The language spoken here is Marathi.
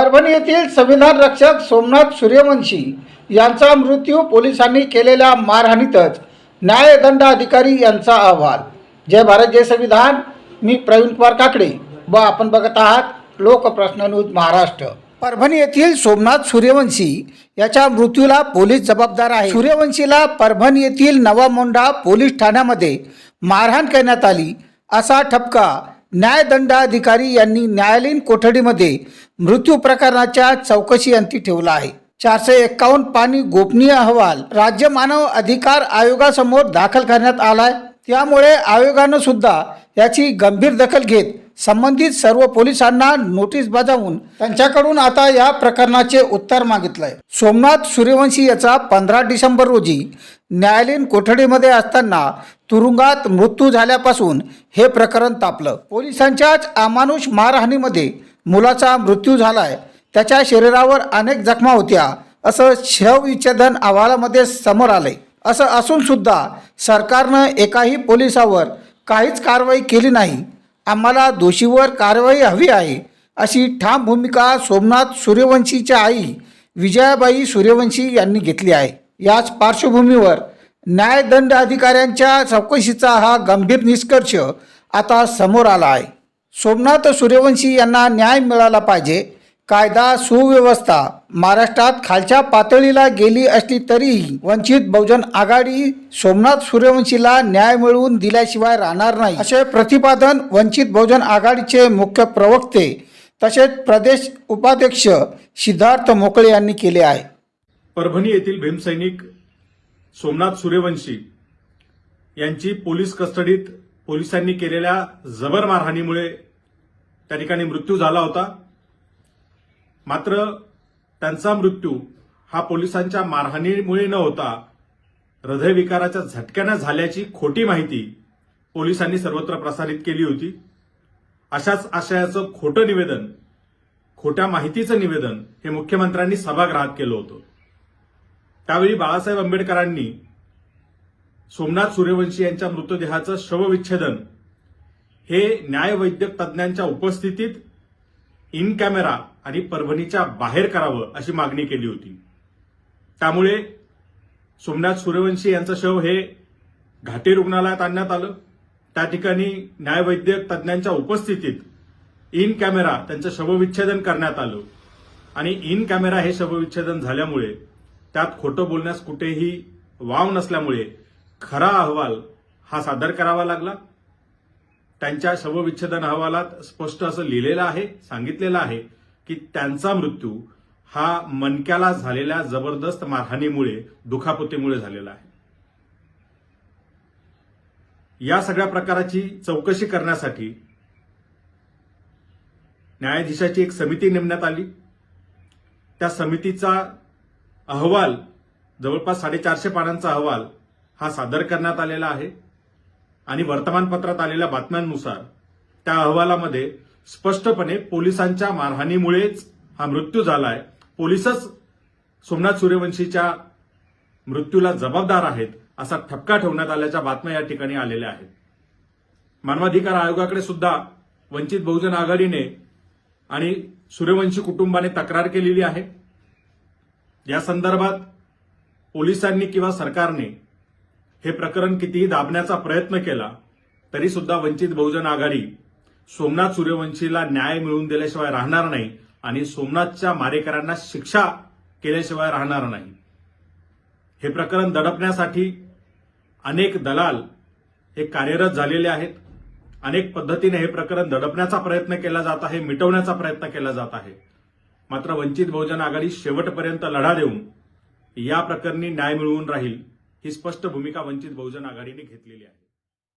परभणी येथील संविधान रक्षक सोमनाथ सूर्यवंशी यांचा मृत्यू पोलिसांनी केलेल्या मारहाणीतच न्यायदंड अधिकारी यांचा अहवाल. जय भारत जय संविधान. मी प्रवीण कुमार काकडे. व आपण बघत आहात लोकप्रश्न न्यूज महाराष्ट्र. परभणी येथील सोमनाथ सूर्यवंशी याच्या मृत्यूला पोलीस जबाबदार आहे सूर्यवंशीला परभणी येथील नवामोंडा पोलीस ठाण्यामध्ये मारहाण करण्यात आली असा ठपका न्यायदंडाधिकारी यांनी न्यायालयीन कोठडीमध्ये मृत्यू प्रकरणाच्या चौकशी अंती ठेवला आहे. चारशे एक्कावन्न पाणी गोपनीय अहवाल राज्य मानव अधिकार आयोगासमोर दाखल करण्यात आलाय. त्यामुळे आयोगानं सुद्धा याची गंभीर दखल घेत संबंधित सर्व पोलिसांना नोटीस बजावून त्यांच्याकडून आता या प्रकरणाचे उत्तर मागितलंय. सोमनाथ सूर्यवंशी याचा पंधरा डिसेंबर रोजी न्यायालयीन कोठडीमध्ये असताना तुरुंगात मृत्यू झाल्यापासून हे प्रकरण तापलं. पोलिसांच्याच अमानुष मारहाणीमध्ये मुलाचा मृत्यू झालाय. त्याच्या शरीरावर अनेक जखमा होत्या असं शवविच्छेदन अहवालामध्ये समोर आलंय. असं असून सुद्धा सरकारनं एकाही पोलिसावर काहीच कारवाई केली नाही. आम्हाला दोषीवर कारवाई हवी आहे अशी ठाम भूमिका सोमनाथ सूर्यवंशीच्या आई विजयाबाई सूर्यवंशी यांनी घेतली आहे. याच पार्श्वभूमीवर न्यायदंड अधिकाऱ्यांच्या चौकशीचा हा गंभीर निष्कर्ष आता समोर आला आहे. सोमनाथ सूर्यवंशी यांना न्याय मिळाला पाहिजे कायदा सुव्यवस्था. महाराष्ट्रात खालच्या पातळीला गेली असली तरीही वंचित बहुजन आघाडी सोमनाथ सूर्यवंशीला न्याय मिळवून दिल्याशिवाय राहणार नाही. असे प्रतिपादन वंचित बहुजन आघाडीचे मुख्य प्रवक्ते तसेच प्रदेश उपाध्यक्ष सिद्धार्थ मोकळे यांनी केले आहे. परभणी येथील भीमसैनिक सोमनाथ सूर्यवंशी यांची पोलीस कस्टडीत पोलिसांनी केलेल्या जबर मारहाणीमुळे त्या ठिकाणी मृत्यू झाला होता. मात्र त्यांचा मृत्यू हा पोलिसांच्या मारहाणीमुळे न होता हृदयविकाराच्या झटक्यानं झाल्याची खोटी माहिती पोलिसांनी सर्वत्र प्रसारित केली होती. अशाच आशयाचं खोटं निवेदन खोट्या माहितीचं निवेदन हे मुख्यमंत्र्यांनी सभागृहात केलं होतं. त्यावेळी बाळासाहेब आंबेडकरांनी सोमनाथ सूर्यवंशी यांच्या मृतदेहाचं शवविच्छेदन हे न्यायवैद्यक तज्ज्ञांच्या उपस्थितीत इन कॅमेरा आणि परभणीच्या बाहेर करावं अशी मागणी केली होती. त्यामुळे सोमनाथ सूर्यवंशी यांचं शव हे घाटी रुग्णालयात आणण्यात आलं. त्या ठिकाणी न्यायवैद्यक तज्ज्ञांच्या उपस्थितीत इन कॅमेरा त्यांचं शवविच्छेदन करण्यात आलं. आणि इन कॅमेरा हे शवविच्छेदन झाल्यामुळे त्यात खोटं बोलण्यास कुठेही वाव नसल्यामुळे खरा अहवाल हा सादर करावा लागला. त्यांच्या शवविच्छेदन अहवालात स्पष्ट असं लिहिलेलं आहे सांगितलेलं आहे की त्यांचा मृत्यू हा मनक्याला झालेल्या जबरदस्त मारहाणीमुळे दुखापतीमुळे झालेला आहे. या सगळ्या प्रकाराची चौकशी करण्यासाठी न्यायाधीशाची एक समिती नेमण्यात आली. त्या समितीचा अहवाल जवळपास साडेचारशे पानांचा अहवाल हा सादर करण्यात आलेला आहे. आणि वर्तमानपत्रात आलेल्या बातम्यांनुसार त्या अहवालामध्ये स्पष्टपणे पोलिसांच्या मारहाणीमुळेच हा मृत्यू झालाय. पोलीसच सोमनाथ सूर्यवंशीच्या मृत्यूला जबाबदार आहेत असा ठपका ठेवण्यात आल्याच्या बातम्या या ठिकाणी आलेल्या आहेत. मानवाधिकार आयोगाकडे सुद्धा वंचित बहुजन आघाडीने आणि सूर्यवंशी कुटुंबाने तक्रार केलेली आहे. या संदर्भात पोलिसांनी किंवा सरकारने हे प्रकरण कितीही दाबण्याचा प्रयत्न केला तरी सुद्धा वंचित बहुजन आघाडी सोमनाथ सूर्यवंशीला न्याय मिळवून दिल्याशिवाय राहणार नाही आणि सोमनाथच्या मारेकऱ्यांना शिक्षा केल्याशिवाय राहणार नाही. हे प्रकरण दडपण्यासाठी अनेक दलाल हे कार्यरत झालेले आहेत. अनेक पद्धतीने हे प्रकरण दडपण्याचा प्रयत्न केला जात आहे मिटवण्याचा प्रयत्न केला जात आहे. मात्र वंचित बहुजन आघाडी शेवटपर्यंत लढा देऊन या प्रकरणी न्याय मिळवून राहील. ही स्पष्ट भूमिका वंचित बहुजन आघाडीने घेतलेली आहे.